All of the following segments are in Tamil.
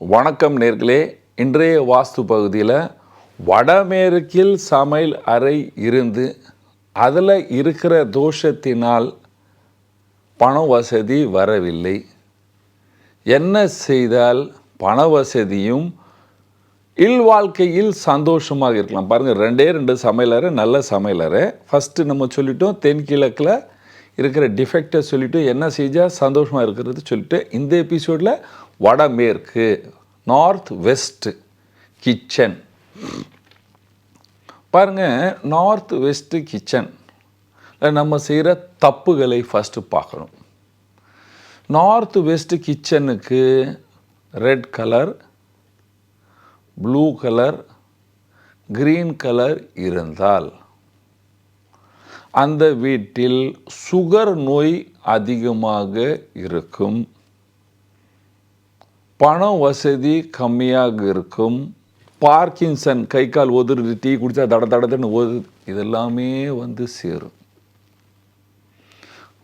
வணக்கம் நேர்களே. இன்றைய வாஸ்து பகுதியில் வடமேற்கில் சமையல் அறை இருந்து அதில் இருக்கிற தோஷத்தினால் பண வசதி வரவில்லை. என்ன செய்தால் பண வசதியும் இல்வாழ்க்கையில் சந்தோஷமாக இருக்கலாம். பாருங்கள் ரெண்டே ரெண்டு சமையலறை நல்ல சமையலறை ஃபஸ்ட்டு நம்ம சொல்லிட்டோம் தென்கிழக்கில் இருக்கிற டிஃபெக்டை சொல்லிவிட்டு என்ன செஞ்சால் சந்தோஷமாக இருக்கிறது சொல்லிட்டு இந்த எபிசோடில் வடமேற்கு நார்த் வெஸ்ட்டு கிச்சன் பாருங்க நார்த் வெஸ்ட்டு கிச்சன் நம்ம செய்கிற தப்புகளை ஃபஸ்ட்டு பார்க்கணும். நார்த் வெஸ்ட் கிச்சனுக்கு red colour blue colour green colour இருந்தால் அந்த வீட்டில் சுகர் நோய் அதிகமாக இருக்கும். பணம் வசதி கம்மியாக இருக்கும். பார்க்கின்சன் கை கால் ஒதுருது டீ குடித்தா தட தடதுன்னு ஒது இதெல்லாமே வந்து சேரும்.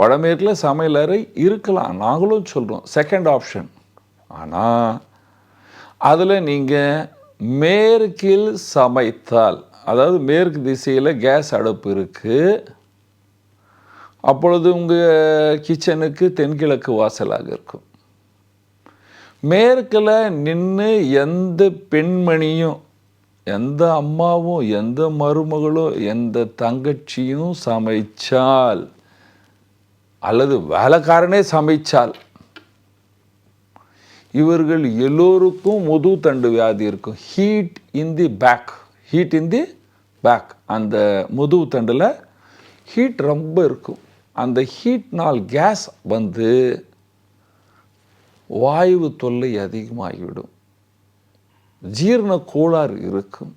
வடமேற்கில் சமையலறை இருக்கலாம் நாங்களும் சொல்கிறோம் செகண்ட் ஆப்ஷன் ஆனால் அதில் நீங்கள் மேற்கில் சமைத்தால் அதாவது மேற்கு திசையில் கேஸ் அடுப்பு இருக்குது அப்பொழுது உங்கள் கிச்சனுக்கு தென்கிழக்கு வாசலாக இருக்கும். மேற்கில் நின்று எந்த பெண்மணியும் எந்த அம்மாவும் எந்த மருமகளும் எந்த தங்கச்சியும் சமைச்சால் அல்லது வேலைக்காரனே சமைச்சால் இவர்கள் எல்லோருக்கும் முது தண்டு வியாதி இருக்கும். Heat in the back heat in the back அந்த முதுகு தண்டில் ஹீட் ரொம்ப இருக்கும். அந்த ஹீட்னால் கேஸ் வந்து வாயு தொல்லை அதிகமாகிவிடும். ஜீரண கோளாறு இருக்கும்.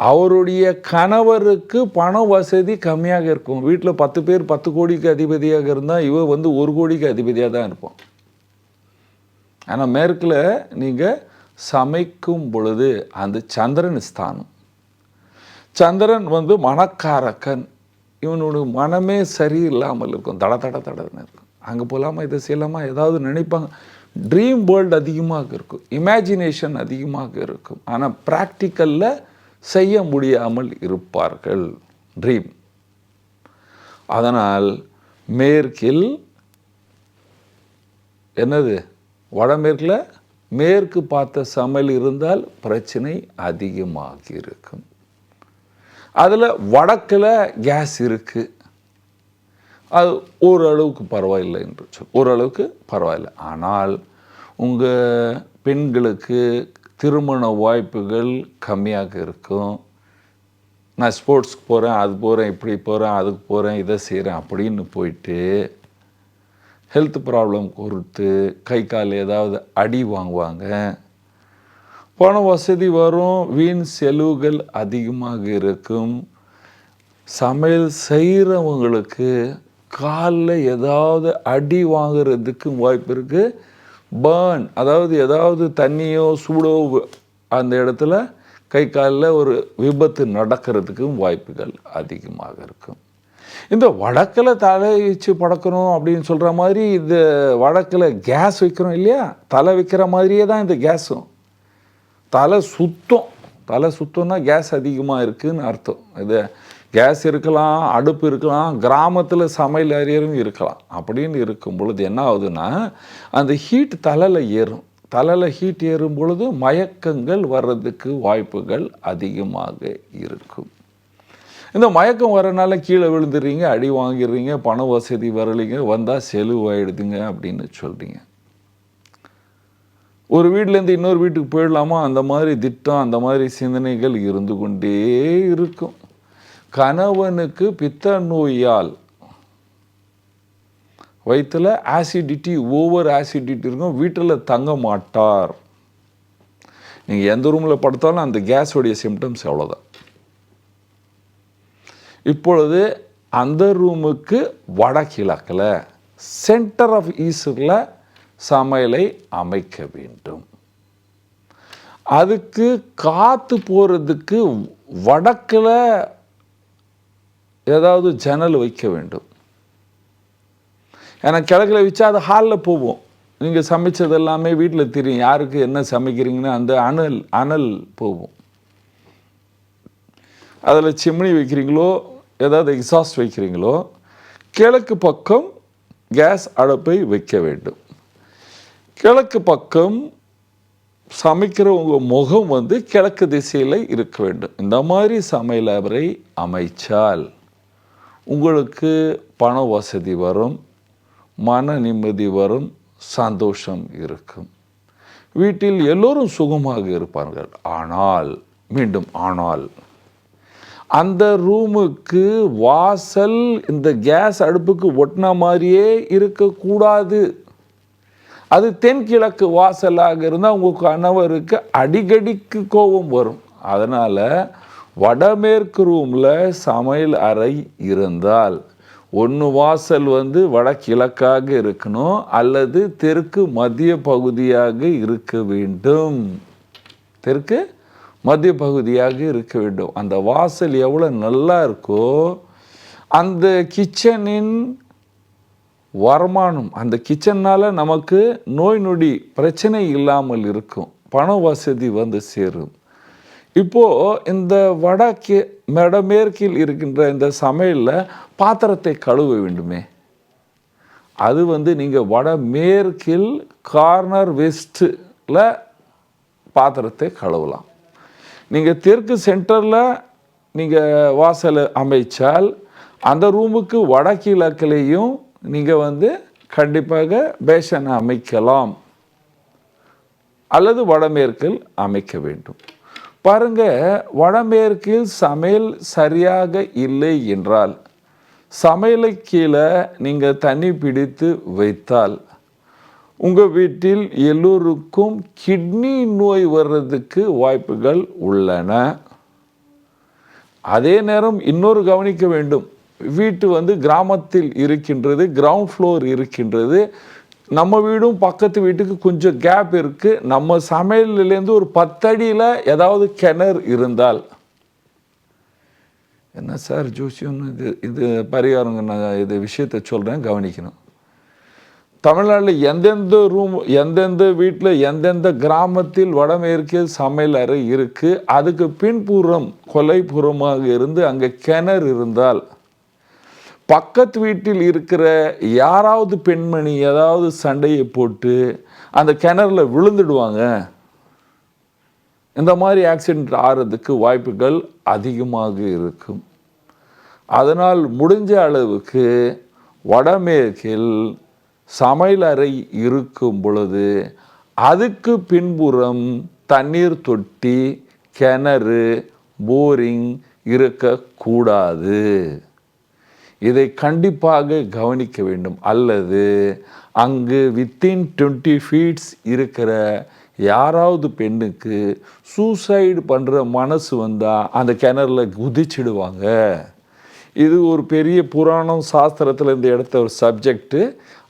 அவருடைய கணவருக்கு பண வசதி கம்மியாக இருக்கும். வீட்டில் பத்து பேர் பத்து கோடிக்கு அதிபதியாக இருந்தால் இவ வந்து ஒரு கோடிக்கு அதிபதியாக தான் இருப்போம் ஆனால் மேற்கில் நீங்கள் சமைக்கும் பொழுது அந்த சந்திரன் ஸ்தானம். சந்திரன் வந்து மனக்காரக்கன் இவனோட மனமே சரியில்லாமல் இருக்கும். தட தட தடன்னு இருக்கும். அங்கே போகலாமா இதை செய்யலாமா ஏதாவது நினைப்பாங்க. ட்ரீம் வேர்ல்டு அதிகமாக இருக்கும் இமேஜினேஷன் அதிகமாக இருக்கும். ஆனால் ப்ராக்டிக்கலில் செய்ய முடியாமல் இருப்பார்கள். ட்ரீம் அதனால் மேற்கில் என்னது? வடமேற்கில் மேற்கு பார்த்த சமையல் இருந்தால் பிரச்சனை அதிகமாக இருக்கும். அதில் வடக்கில் கேஸ் இருக்குது அது ஓரளவுக்கு பரவாயில்லை என்று சொல் ஓரளவுக்கு பரவாயில்லை. ஆனால் உங்கள் பெண்களுக்கு திருமண வாய்ப்புகள் கம்மியாக இருக்கும். நான் ஸ்போர்ட்ஸ்க்கு போகிறேன் அது போகிறேன் இப்படி போகிறேன் அதுக்கு போகிறேன் இதை செய்கிறேன் அப்படின்னு போயிட்டு ஹெல்த் ப்ராப்ளம் கொடுத்து கை கால் ஏதாவது அடி வாங்குவாங்க. பண வசதி வரும் வீண் செலவுகள் அதிகமாக இருக்கும். சமையல் செய்கிறவங்களுக்கு காலில் ஏதாவது அடி வாங்குறதுக்கும் வாய்ப்பு இருக்குது பேர்ன் அதாவது ஏதாவது தண்ணியோ சூடோ அந்த இடத்துல கை காலில் ஒரு விபத்து நடக்கிறதுக்கும் வாய்ப்புகள் அதிகமாக இருக்கும். இந்த வடக்கில் தலை வச்சு படக்கணும் அப்படின்னு சொல்கிற மாதிரி இந்த வடக்கில் கேஸ் வைக்கிறோம் இல்லையா? தலை வைக்கிற மாதிரியே தான் இந்த கேஸும் தலை சுத்தம் தலை சுத்தம்னா கேஸ் அதிகமாக இருக்குதுன்னு அர்த்தம். இது கேஸ் இருக்கலாம் அடுப்பு இருக்கலாம் கிராமத்தில் சமையல் அரியரும் இருக்கலாம். அப்படின்னு இருக்கும் பொழுது என்ன ஆகுதுன்னா அந்த ஹீட் தலையில் ஏறும். தலையில் ஹீட் ஏறும் பொழுது மயக்கங்கள் வர்றதுக்கு வாய்ப்புகள் அதிகமாக இருக்கும். இந்த மயக்கம் வரனால கீழே விழுந்துடுறீங்க அடி வாங்கிடுறீங்க பண வசதி வரலைங்க வந்தால் செலவாயிடுதுங்க அப்படின்னு சொல்கிறீங்க ஒரு வீட்டிலேருந்து இன்னொரு வீட்டுக்கு போயிடலாமா? அந்த மாதிரி திட்டம் அந்த மாதிரி சிந்தனைகள் இருந்து கொண்டே இருக்கும். கணவனுக்கு பித்த நோயால் வயிற்றில் ஆசிடிட்டி ஓவர் ஆசிடிட்டி இருக்கும். வீட்டில் தங்க மாட்டார். நீங்கள் எந்த ரூமில் படுத்தாலும் அந்த கேஸோடைய சிம்டம்ஸ் அவ்வளோதான் இப்பொழுது அந்த ரூமுக்கு வடகிழக்கில் சென்டர் ஆஃப் ஈஸ்டரில் சமையலை அமைக்க வேண்டும். அதுக்கு காற்று போகிறதுக்கு வடக்கில் ஏதாவது ஜன்னல் வைக்க வேண்டும். ஏன்னா கிழக்கில் வச்சா அது ஹாலில் போவோம். நீங்கள் சமைச்சது எல்லாமே வீட்டில் தெரியும். யாருக்கு என்ன சமைக்கிறீங்கன்னு அந்த அனல் அனல் போகும் அதில் சிம்னி வைக்கிறீங்களோ ஏதாவது எக்ஸாஸ்ட் வைக்கிறீங்களோ கிழக்கு பக்கம் கேஸ் அடுப்பை வைக்க வேண்டும். கிழக்கு பக்கம் சமைக்கிற உங்கள் முகம் வந்து கிழக்கு திசையில் இருக்க வேண்டும். இந்த மாதிரி சமையல் அவரை அமைச்சால் உங்களுக்கு பண வசதி வரும் மன நிம்மதி வரும் சந்தோஷம் இருக்கும். வீட்டில் எல்லோரும் சுகமாக இருப்பார்கள். ஆனால் மீண்டும் ஆனால் அந்த ரூமுக்கு வாசல் இந்த கேஸ் அடுப்புக்கு ஒட்டின மாதிரியே இருக்கக்கூடாது. அது தென்கிழக்கு வாசலாக இருந்தால் உங்கள் கணவருக்கு அடிக்கடிக்கு கோபம் வரும். அதனால் வடமேற்கு ரூமில் சமையல் அறை இருந்தால் ஒன்று வாசல் வந்து வடகிழக்காக இருக்கணும் அல்லது தெற்கு மத்திய பகுதியாக இருக்க வேண்டும். தெற்கு மத்திய பகுதியாக இருக்க வேண்டும். அந்த வாசல் எவ்வளோ நல்லா இருக்கோ அந்த கிச்சனின் வருமானம் அந்த கிச்சனால் நமக்கு நோய் நொடி பிரச்சனை இல்லாமல் இருக்கும். பண வசதி வந்து சேரும். இப்போது இந்த வடக்கு வடமேற்கில் இருக்கின்ற இந்த சமையலில் பாத்திரத்தை கழுவ வேண்டுமே. அது வந்து நீங்கள் வடமேற்கில் கார்னர் வெஸ்ட்டில் பாத்திரத்தை கழுவலாம். நீங்கள் தெற்கு சென்டரில் நீங்கள் வாசல் அமைச்சால் அந்த ரூமுக்கு வடகிழக்கிலையும் நீங்கள் வந்து கண்டிப்பாக பேஷனை அமைக்கலாம். அல்லது வடமேற்கில் அமைக்க வேண்டும். பாருங்க வடமேற்கில் சமையல் சரியாக இல்லை என்றால் சமையலை கீழே நீங்கள் தண்ணி பிடித்து வைத்தால் உங்கள் வீட்டில் எல்லோருக்கும் கிட்னி நோய் வர்றதுக்கு வாய்ப்புகள் உள்ளன. அதே நேரம் இன்னொரு கவனிக்க வேண்டும். வீட்டு வந்து கிராமத்தில் இருக்கின்றது கிரவுண்ட் ஃப்ளோர் இருக்கின்றது. நம்ம வீடும் பக்கத்து வீட்டுக்கு கொஞ்சம் கேப் இருக்குது நம்ம சமையல்லேருந்து ஒரு பத்தடியில் ஏதாவது கிணறு இருந்தால். என்ன சார் ஜோசியம் இது இது பரிகாரங்க நான் இது விஷயத்தை சொல்கிறேன் கவனிக்கணும். தமிழ்நாட்டில் எந்தெந்த ரூம் எந்தெந்த வீட்டில் எந்தெந்த கிராமத்தில் வடமேற்கே சமையல் அறை இருக்குது அதுக்கு பின்புறம் கொலைப்புறமாக இருந்து அங்கே கிணறு இருந்தால். பக்கத்து வீட்டில் இருக்கிற யாராவது பெண்மணி ஏதாவது சண்டையை போட்டு அந்த கிணறுல விழுந்துடுவாங்க. இந்த மாதிரி ஆக்சிடெண்ட் ஆகிறதுக்கு வாய்ப்புகள் அதிகமாக இருக்கும். அதனால் முடிஞ்ச அளவுக்கு வடமேற்கில் சமையலறை இருக்கும் பொழுது அதுக்கு பின்புறம் தண்ணீர் தொட்டி கிணறு போரிங் இருக்கக்கூடாது. இதை கண்டிப்பாக கவனிக்க வேண்டும். அல்லது அங்கு வித்தின் டுவெண்ட்டி ஃபீட்ஸ் இருக்கிற யாராவது பெண்ணுக்கு சூசைடு பண்ணுற மனசு வந்தால் அந்த கிணறுல குதிச்சிடுவாங்க. இது ஒரு பெரிய புராணம் சாஸ்திரத்தில் இந்த இடத்த ஒரு சப்ஜெக்டு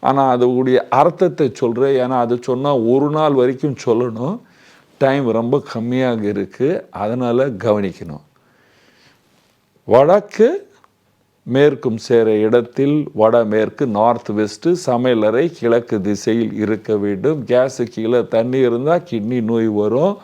ஆனால் அதோடைய அர்த்தத்தை சொல்கிறேன் ஏன்னா அதை சொன்னால் ஒரு நாள் வரைக்கும் சொல்லணும். டைம் ரொம்ப கம்மியாக இருக்குது அதனால் கவனிக்கணும். வடக்கு மேற்கும் சேர இடத்தில் வடமேற்கு நார்த் வெஸ்ட்டு சமையலறை கிழக்கு திசையில் இருக்க வேண்டும். கேஸு கீழே தண்ணி இருந்தால் கிட்னி நோய் வரும்.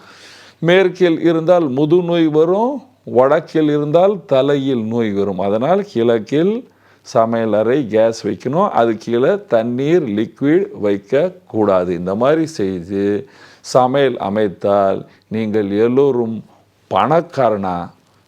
மேற்கில் இருந்தால் முது நோய் வரும். வடக்கில் இருந்தால் தலையில் நோய் வரும். அதனால் கிழக்கில் சமையலறை கேஸ் வைக்கணும். அது கீழே தண்ணீர் லிக்விட் வைக்கக்கூடாது. இந்த மாதிரி செய்து சமையல் அமைத்தால் நீங்கள் எல்லோரும் பணக்காரனா